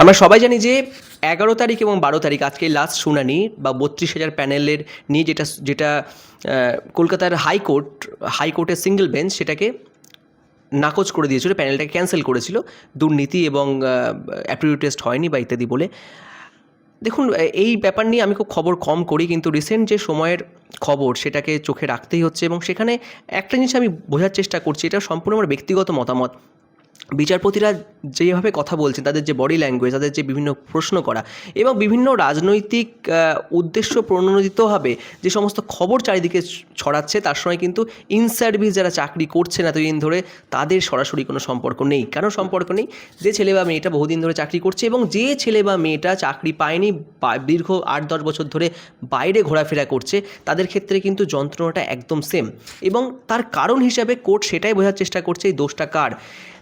আমরা সবাই জানি যে এগারো তারিখ এবং বারো তারিখ, আজকে লাস্ট শুনানি বা বত্রিশ হাজার প্যানেলের নিয়ে যেটা যেটা কলকাতার হাইকোর্ট, হাইকোর্টের সিঙ্গেল বেঞ্চ সেটাকে নাকচ করে দিয়েছিল, প্যানেলটাকে ক্যান্সেল করেছিল। দুর্নীতি এবং অ্যাপ্টিটিউড টেস্ট হয়নি বা ইত্যাদি বলে। দেখুন, এই ব্যাপার নিয়ে আমি খুব খবর কম করি, কিন্তু রিসেন্ট যে সময়ের খবর সেটাকে চোখে রাখতেই হচ্ছে এবং সেখানে একটা জিনিস আমি বোঝার চেষ্টা করছি, এটা সম্পূর্ণ আমার ব্যক্তিগত মতামত। বিচারপতিরা যেভাবে কথা বলছেন, তাদের যে বডি ল্যাঙ্গুয়েজ তাদের যে বিভিন্ন প্রশ্ন করা এবং বিভিন্ন রাজনৈতিক উদ্দেশ্য প্রণোদিতভাবে যে সমস্ত খবর চারিদিকে ছড়াচ্ছে, তার সঙ্গে কিন্তু ইন সার্ভিস যারা চাকরি করছেন এতদিন ধরে, তাদের সরাসরি কোনো সম্পর্ক নেই। কেন সম্পর্ক নেই? যে ছেলে বা মেয়েটা বহুদিন ধরে চাকরি করছে এবং যে ছেলে বা মেয়েটা চাকরি পায়নি দীর্ঘ আট দশ বছর ধরে বাইরে ঘোরাফেরা করছে, তাদের ক্ষেত্রে কিন্তু যন্ত্রণাটা একদম সেম এবং তার কারণ হিসাবে কোর্ট সেটাই বোঝার চেষ্টা করছে, এই দোষটা কার?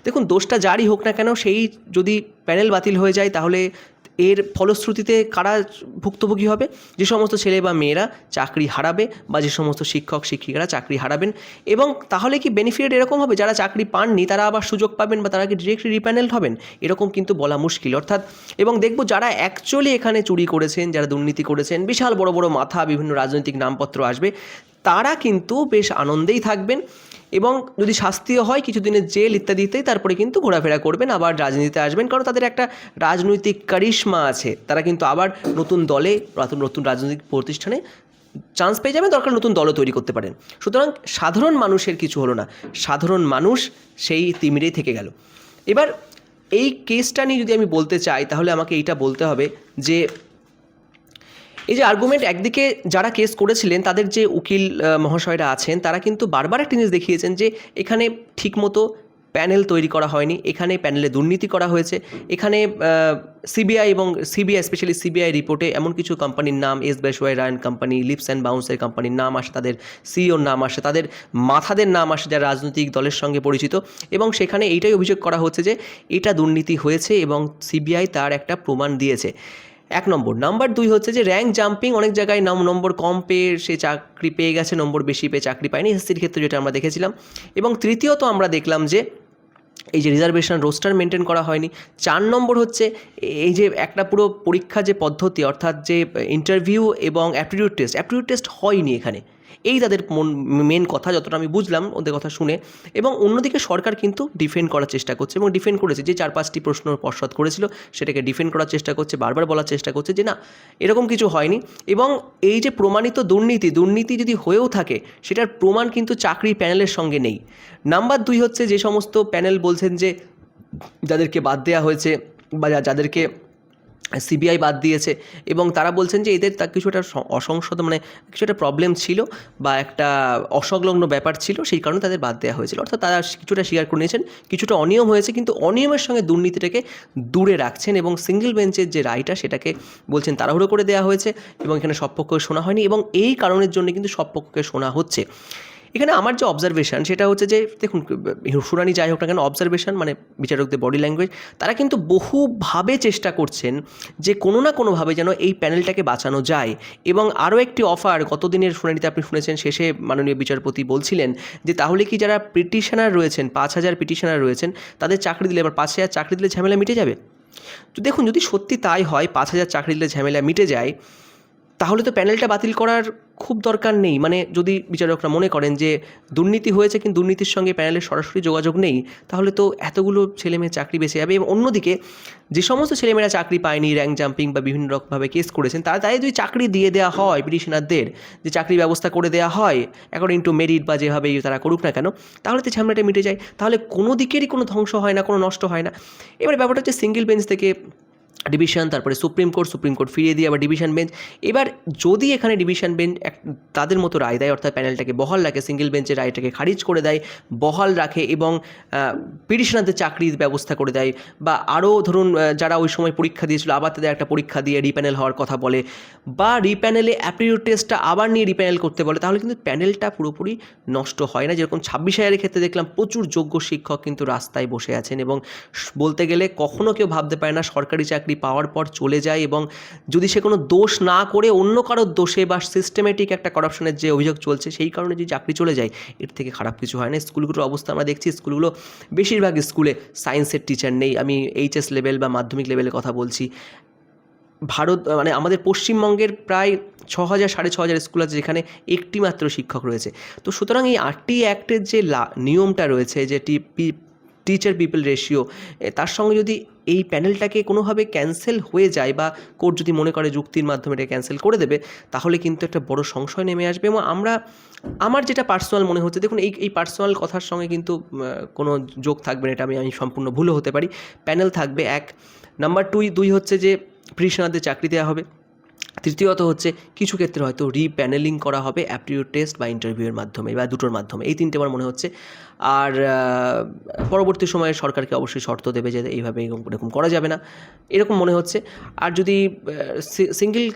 দেখুন, দোষটা যারই হোক না কেন, সেই যদি প্যানেল বাতিল হয়ে যায়, তাহলে এর ফলশ্রুতিতে কারা ভুক্তভোগী হবে? যে সমস্ত ছেলে বা মেয়েরা চাকরি হারাবে বা যে সমস্ত শিক্ষক, শিক্ষিকারা চাকরি হারাবেন, এবং তাহলে কি বেনিফিট এরকম হবে? যারা চাকরি পাননি, তারা আবার সুযোগ পাবেন বা তারা কি ডিরেক্টলি রিপ্যানেল হবেন? এরকম কিন্তু বলা মুশকিল, অর্থাৎ, এবং দেখব যারা অ্যাকচুয়ালি এখানে চুরি করেছেন, যারা দুর্নীতি করেছেন, বিশাল বড় বড় মাথা, বিভিন্ন রাজনৈতিক নামপত্র আসবে, তারা কিন্তু বেশ আনন্দেই থাকবেন। এবং যদি শাস্তিও হয়, কিছুদিনের জেল ইত্যাদিতেই তারপরে কিন্তু ঘোরাফেরা করবেন, আবার রাজনীতিতে আসবেন, কারণ তাদের একটা রাজনৈতিক কারিশমা আছে। তারা কিন্তু আবার নতুন দলে, নতুন নতুন রাজনৈতিক প্রতিষ্ঠানে চান্স পেয়ে যাবেন, দরকার নতুন দলও তৈরি করতে পারেন। সুতরাং সাধারণ মানুষের কিছু হলো না। সাধারণ মানুষ সেই তিমিরেই থেকে গেল। এবার এই কেসটা নিয়ে যদি আমি বলতে চাই, তাহলে আমাকে এইটা বলতে হবে যে এই যে আর্গুমেন্ট একদিকে যারা কেস করেছিলেন, তাদের যে উকিল মহাশয়রা আছেন, তারা কিন্তু বারবার একটা জিনিস দেখিয়েছেন যে এখানে ঠিকমতো প্যানেল তৈরি করা হয়নি, এখানে প্যানেলে দুর্নীতি করা হয়েছে, এখানে সিবিআই এবং সিবিআই স্পেশালি সিবিআই রিপোর্টে এমন কিছু কোম্পানির নাম এস বেশওয়াই রায়ন কোম্পানি লিপস অ্যান্ড বাউন্সের কোম্পানির নাম আসে, তাদের সিইওর নাম আসে, তাদের মাথাদের নাম আসে যারা রাজনৈতিক দলের সঙ্গে পরিচিত এবং সেখানে এইটাই অভিযোগ করা হচ্ছে যে এটা দুর্নীতি হয়েছে এবং সিবিআই তার একটা প্রমাণ দিয়েছে। এক নম্বর। নাম্বার দুই হচ্ছে যে র্যাঙ্ক জাম্পিং অনেক জায়গায় নাম, নম্বর কম পেয়ে সে চাকরি পেয়ে গেছে, নম্বর বেশি পেয়ে চাকরি পায়নি, এসএসসির ক্ষেত্রে যেটা আমরা দেখেছিলাম। এবং তৃতীয়ত আমরা দেখলাম যে, এই যে রিজার্ভেশন রোস্টার মেনটেন করা হয়নি। চার নম্বর হচ্ছে, এই যে একটা পুরো পরীক্ষা যে পদ্ধতি, অর্থাৎ যে ইন্টারভিউ এবং অ্যাপটিটিউড টেস্ট অ্যাপটিটিউড টেস্ট হয়নি এখানে। এই তাদের মেন কথা যতটা আমি বুঝলাম ওদের কথা শুনে এবং অন্যদিকে সরকার কিন্তু ডিফেন্ড করার চেষ্টা করছে এবং ডিফেন্ড করেছে। যে চার পাঁচটি প্রশ্ন পশ্চাৎ করেছিল সেটাকে ডিফেন্ড করার চেষ্টা করছে, বারবার বলার চেষ্টা করছে যে না, এরকম কিছু হয়নি এবং এই যে প্রমাণিত দুর্নীতি দুর্নীতি যদি হয়েও থাকে সেটার প্রমাণ কিন্তু চাকরি প্যানেলের সঙ্গে নেই। নাম্বার দুই হচ্ছে যে সমস্ত প্যানেল বলছেন যে যাদেরকে বাদ দেওয়া হয়েছে বা যাদেরকে সিবিআই বাদ দিয়েছে এবং তারা বলছেন যে এদের তা কিছু একটা অসংসদ মানে কিছু একটা প্রবলেম ছিল বা একটা অসংলগ্ন ব্যাপার ছিল, সেই কারণে তাদের বাদ দেওয়া হয়েছিল। অর্থাৎ তারা কিছুটা স্বীকার করে নিয়েছেন, কিছুটা অনিয়ম হয়েছে, কিন্তু অনিয়মের সঙ্গে দুর্নীতিটাকে দূরে রাখছেন এবং সিঙ্গেল বেঞ্চের যে রায়টা সেটাকে বলছেন তাড়াহুড়ো করে দেওয়া হয়েছে এবং এখানে সব পক্ষকে শোনা হয়নি এবং এই কারণের জন্য কিন্তু সব পক্ষকে শোনা হচ্ছে। এখানে আমার যে অবজারভেশন সেটা হচ্ছে যে, দেখুন শুনানি যাই হোক না কেন অবজারভেশন মানে বিচারকদের বডি ল্যাঙ্গুয়েজ তারা কিন্তু বহুভাবে চেষ্টা করছেন যে কোনো না কোনোভাবে যেন এই প্যানেলটাকে বাঁচানো যায়। এবং আরও একটি অফার গতদিনের শুনানিতে আপনি শুনেছেন, শেষে মাননীয় বিচারপতি বলছিলেন যে, তাহলে কি যারা পিটিশনার রয়েছেন, পাঁচ হাজার পিটিশনার রয়েছেন, তাদের চাকরি দিলে এবার পাঁচ হাজার চাকরি দিলে ঝামেলা মিটে যাবে? তো দেখুন, যদি সত্যি তাই হয়, পাঁচ হাজার চাকরি দিলে ঝামেলা মিটে যায় তাহলে তো প্যানেলটা বাতিল করার খুব দরকার নেই। মানে যদি বিচারকরা মনে করেন যে দুর্নীতি হয়েছে কিন্তু দুর্নীতির সঙ্গে প্যানেলের সরাসরি যোগাযোগ নেই, তাহলে তো এতগুলো ছেলেমেয়ে চাকরি বেঁচে যাবে এবং অন্যদিকে যে সমস্ত ছেলেমেয়েরা চাকরি পায়নি, র্যাঙ্ক জাম্পিং বা বিভিন্ন রকমভাবে কেস করেছেন, তারা তাই যদি চাকরি দিয়ে দেওয়া হয়, পিটিশনারদের যে চাকরি ব্যবস্থা করে দেওয়া হয় অ্যাকর্ডিং টু মেরিট বা যেভাবে তারা করুক না কেন, তাহলে তো ঝামেলাটা মিটে যায়। তাহলে কোনো দিকেরই কোনো ধ্বংস হয় না, কোনো নষ্ট হয় না। এবার ব্যাপারটা হচ্ছে সিঙ্গেল বেঞ্চ থেকে ডিভিশন তারপরে সুপ্রিম কোর্ট সুপ্রিম কোর্ট ফিরিয়ে দিয়ে আবার ডিভিশন বেঞ্চ এবার যদি এখানে ডিভিশন বেঞ্চ এক, তাদের মতো রায় দেয়, অর্থাৎ প্যানেলটাকে বহাল রাখে সিঙ্গেল বেঞ্চের রায়টাকে খারিজ করে দেয়, বহাল রাখে এবং পিটিশনারদের চাকরির ব্যবস্থা করে দেয় বা আরও ধরুন যারা ওই সময় পরীক্ষা দিয়েছিল, আবার তাদের একটা পরীক্ষা দিয়ে রিপ্যানেল হওয়ার কথা বলে বা রিপ্যানেলে অ্যাপিউড টেস্টটা আবার নিয়ে রিপ্যানেল করতে বলে, তাহলে কিন্তু প্যানেলটা পুরোপুরি নষ্ট হয় না। যেরকম ছাব্বিশ হাজারের ক্ষেত্রে দেখলাম প্রচুর যোগ্য শিক্ষক কিন্তু রাস্তায় বসে আছেন এবং বলতে গেলে কখনও কেউ ভাবতে পারে না সরকারি চাকরি পাওয়ার পর চলে যায় এবং যদি সে কোনো দোষ না করে অন্য কারোর দোষে বা সিস্টেমেটিক একটা করাপশনের যে অভিযোগ চলছে, সেই কারণে যদি চাকরি চলে যায়, এর থেকে খারাপ কিছু হয় না। স্কুলগুলোর অবস্থা আমরা দেখছি, স্কুলগুলো বেশিরভাগ স্কুলে সায়েন্সের টিচার নেই। আমি এইচএস লেভেল বা মাধ্যমিক লেভেলের কথা বলছি। ভারত মানে আমাদের পশ্চিমবঙ্গের প্রায় ছ হাজার সাড়ে ছ হাজার স্কুল আছে যেখানে একটি মাত্র শিক্ষক রয়েছে। তো সুতরাং এই আটটি অ্যাক্টের যে নিয়মটা রয়েছে যে টি টিচার পিপল রেশিও তার সঙ্গে যদি এই প্যানেলটাকে কোনোভাবে ক্যান্সেল হয়ে যায় বা কোর্ট যদি মনে করে যুক্তির মাধ্যমে এটা ক্যান্সেল করে দেবে, তাহলে কিন্তু একটা বড় সংশয় নেমে আসবে এবং আমরা, আমার যেটা পার্সোনাল মনে হচ্ছে, দেখুন এই এই পার্সোনাল কথার সঙ্গে কিন্তু কোনো যোগ থাকবে না, এটা আমি আমি সম্পূর্ণ ভুলও হতে পারি। প্যানেল থাকবে এক। নাম্বার টুই দুই হচ্ছে যে প্রিশনারদের চাকরি দেওয়া হবে। তৃতীয়ত হচ্ছে, কিছু ক্ষেত্রে হয়তো রিপ্যানেলিং করা হবে অ্যাপটিউড টেস্ট বা ইন্টারভিউয়ের মাধ্যমে বা দুটোর মাধ্যমে। এই তিনটে আমার মনে হচ্ছে। আর পরবর্তী সময়ে সরকারকে অবশ্যই শর্ত দেবে যে এইভাবে এরকম করা যাবে না। এরকম মনে হচ্ছে। আর যদি সিঙ্গেল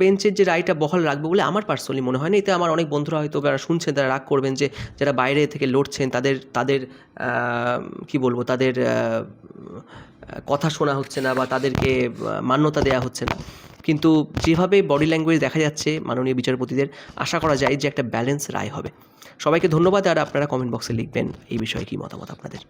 বেঞ্চের যে রায়টা বহাল রাখবে বলে আমার পার্সোনালি মনে হয় না, এতে আমার অনেক বন্ধুরা হয়তো যারা শুনছেন, তারা রাগ করবেন যে, যারা বাইরে থেকে লড়ছেন, তাদের তাদের কি বলব, তাদের কথা শোনা হচ্ছে না বা তাদেরকে মান্যতা দেওয়া হচ্ছে না। কিন্তু যেভাবে বডি ল্যাঙ্গুয়েজ দেখা যাচ্ছে মাননীয় বিচারপতিদের, আশা করা যায় যে একটা ব্যালেন্স রায় হবে। সবাইকে ধন্যবাদ, আর আপনারা কমেন্ট বক্সে লিখবেন এই বিষয়ে কী মতামত আপনাদের।